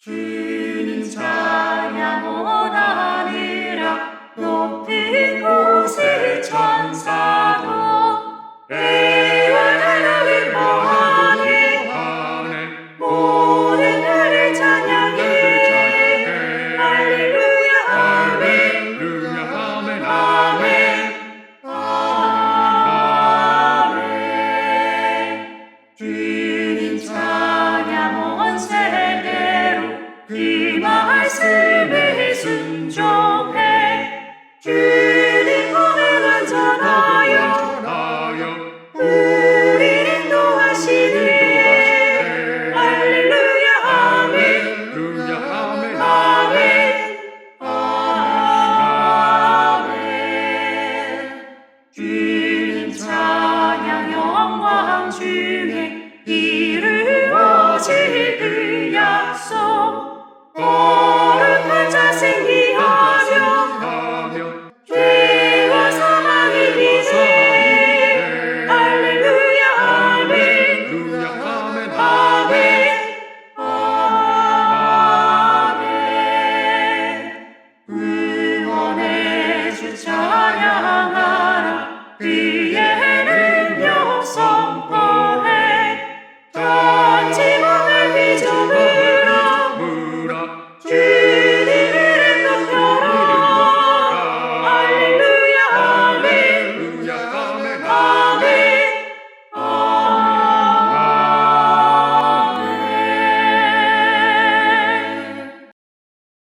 주님 찬양원하니라. 높은 곳에 천사도 애원하나님 마하네. 모든 나를 찬양해. 할렐루야 할렐루야 아멘 아멘. 찬양 영광 중에